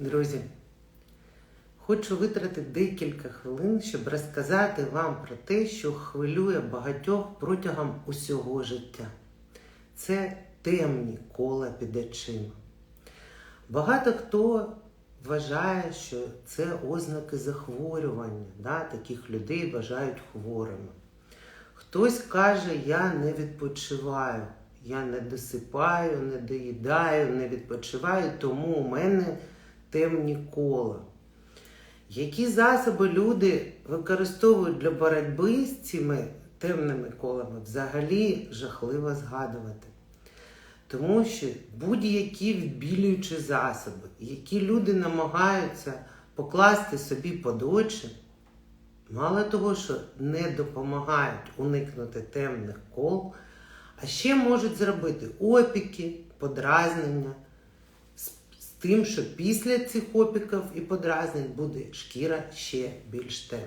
Друзі, хочу витратити декілька хвилин, щоб розказати вам про те, що хвилює багатьох протягом усього життя. Це темні кола під очима. Багато хто вважає, що це ознаки захворювання, да? таких людей вважають хворими. Хтось каже, я не відпочиваю, я не досипаю, не доїдаю, не відпочиваю, тому у мене темні кола. Які засоби люди використовують для боротьби з цими темними колами, взагалі жахливо згадувати. Тому що будь-які відбілюючі засоби, які люди намагаються покласти собі під очі, мало того, що не допомагають уникнути темних кол, а ще можуть зробити опіки, подразнення тим, що після цих опіків і подразнень буде шкіра ще більш темна.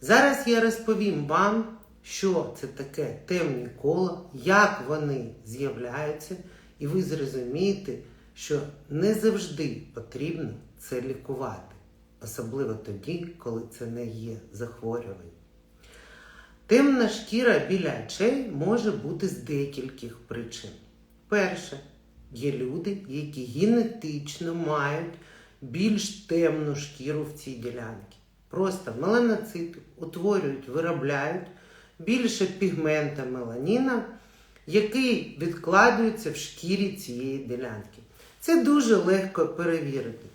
Зараз я розповім вам, що це таке темні кола, як вони з'являються, і ви зрозумієте, що не завжди потрібно це лікувати, особливо тоді, коли це не є захворювання. Темна шкіра біля очей може бути з декількох причин. Перше, є люди, які генетично мають більш темну шкіру в цій ділянці. Просто меланоцити утворюють, виробляють більше пігмента меланіна, який відкладується в шкірі цієї ділянки. Це дуже легко перевірити.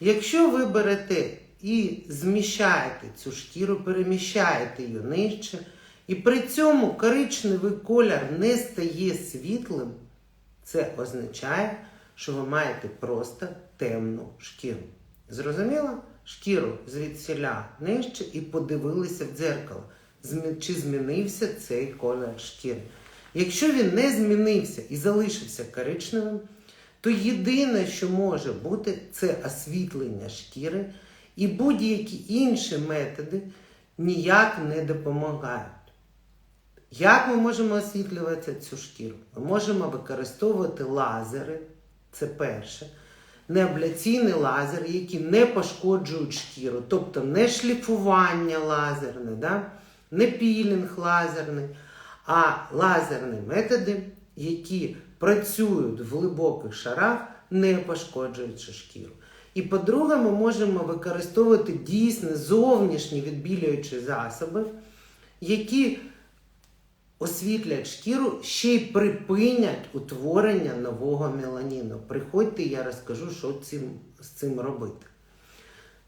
Якщо ви берете і зміщаєте цю шкіру, переміщаєте її нижче, і при цьому коричневий колір не стає світлим, це означає, що ви маєте просто темну шкіру. Зрозуміло? Шкіру звідсіля нижче і подивилися в дзеркало, чи змінився цей колір шкіри. Якщо він не змінився і залишився коричневим, то єдине, що може бути, це освітлення шкіри, і будь-які інші методи ніяк не допомагають. Як ми можемо освітлювати цю шкіру? Ми можемо використовувати лазери, це перше, неабляційний лазер, які не пошкоджують шкіру, тобто не шліфування лазерне, да? не пілінг лазерний, а лазерні методи, які працюють в глибоких шарах, не пошкоджуючи шкіру. І по-друге, ми можемо використовувати дійсно зовнішні відбілюючі засоби, які освітлять шкіру, ще й припинять утворення нового меланіну. Приходьте, я розкажу, що цим, з цим робити.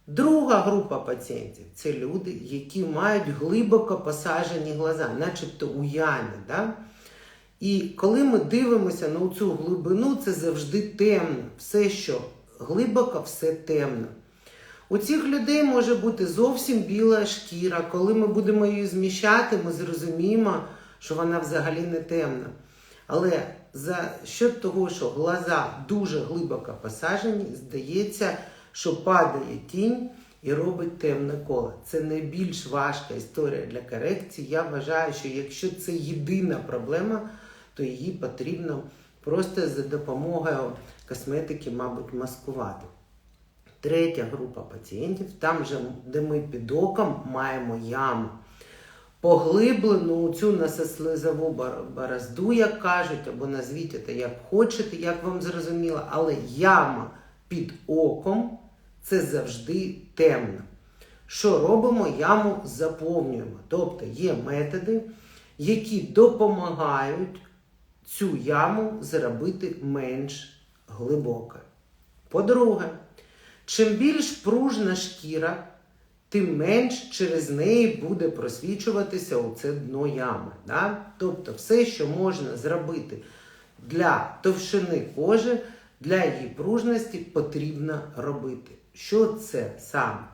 Друга група пацієнтів це люди, які мають глибоко посаджені глаза, начебто у ямі. Да? І коли ми дивимося на цю глибину, це завжди темно. Все, що глибоко, все темно. У цих людей може бути зовсім біла шкіра. Коли ми будемо її зміщати, ми зрозуміємо, що вона взагалі не темна. Але за счет того, що глаза дуже глибоко посаджені, здається, що падає тінь і робить темне коло. Це найбільш важка історія для корекції. Я вважаю, що якщо це єдина проблема, то її потрібно просто за допомогою косметики, мабуть, маскувати. Третя група пацієнтів, там, де ми під оком маємо яму. Поглиблену цю насослизову борозду, як кажуть, або назвіть це як хочете, як вам зрозуміло, але яма під оком це завжди темно. Що робимо? Яму заповнюємо. Тобто є методи, які допомагають цю яму зробити менш глибокою. По-друге, чим більш пружна шкіра, тим менш через неї буде просвічуватися оце дно ями. Да? Тобто все, що можна зробити для товщини кожи, для її пружності, потрібно робити. Що це саме?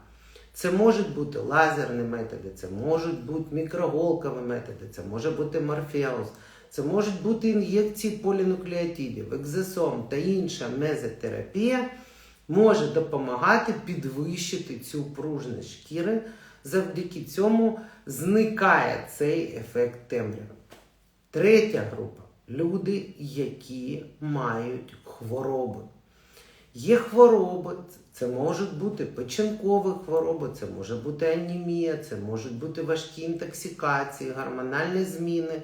Це можуть бути лазерні методи, це можуть бути мікроголкові методи, це може бути морфеус, це можуть бути ін'єкції полінуклеотидів, екзосом та інша мезотерапія може допомагати підвищити цю пружність шкіри. Завдяки цьому зникає цей ефект темряви. Третя група люди, які мають хвороби. Є хвороби, це можуть бути печінкові хвороби, це може бути анемія, це можуть бути важкі інтоксикації, гормональні зміни.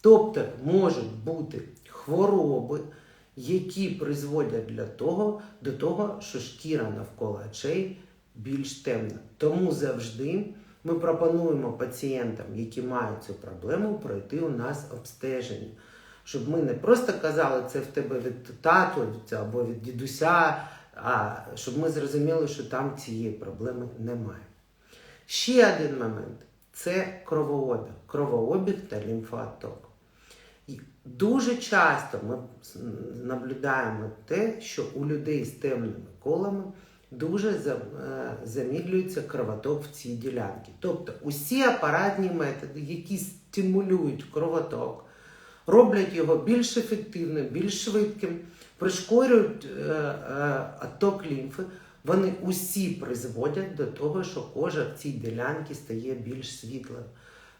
Тобто можуть бути хвороби, які призводять для того, до того, що шкіра навколо очей більш темна. Тому завжди ми пропонуємо пацієнтам, які мають цю проблему, пройти у нас обстеження. Щоб ми не просто казали, це в тебе від тату або від дідуся, а щоб ми зрозуміли, що там цієї проблеми немає. Ще один момент це кровообіг, кровообіг та лімфооток. І дуже часто ми наблюдаємо те, що у людей з темними колами дуже е, замідлюється кровоток в цій ділянці. Тобто усі апаратні методи, які стимулюють кровоток, роблять його більш ефективним, більш швидким, пришкорюють е, е, отток лімфи, вони усі призводять до того, що кожа в цій ділянці стає більш світлою.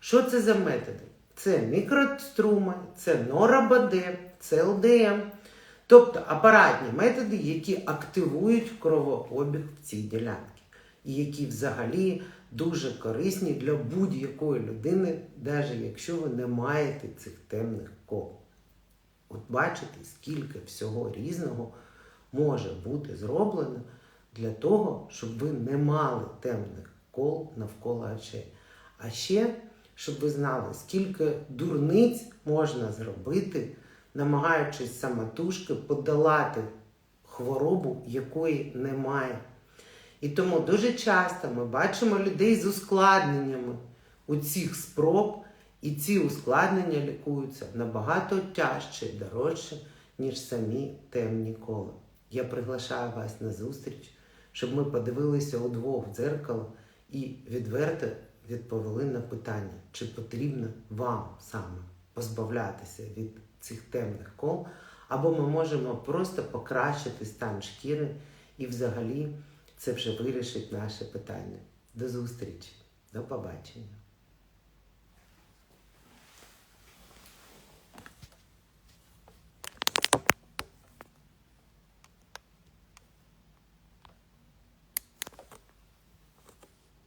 Що це за методи? Це мікроструми, це норабаде, це ЛДМ, тобто апаратні методи, які активують кровообіг в цій ділянці, і які взагалі дуже корисні для будь-якої людини, навіть якщо ви не маєте цих темних кол. От бачите, скільки всього різного може бути зроблено для того, щоб ви не мали темних кол навколо очей. А ще, щоб ви знали, скільки дурниць можна зробити, намагаючись самотужки подолати хворобу, якої немає. І тому дуже часто ми бачимо людей з ускладненнями у цих спроб, і ці ускладнення лікуються набагато тяжче і дорожче, ніж самі темні кола. Я приглашаю вас на зустріч, щоб ми подивилися удвох в дзеркало і відверто відповіли на питання, чи потрібно вам саме позбавлятися від цих темних кол, або ми можемо просто покращити стан шкіри і взагалі це вже вирішить наше питання. До зустрічі, до побачення.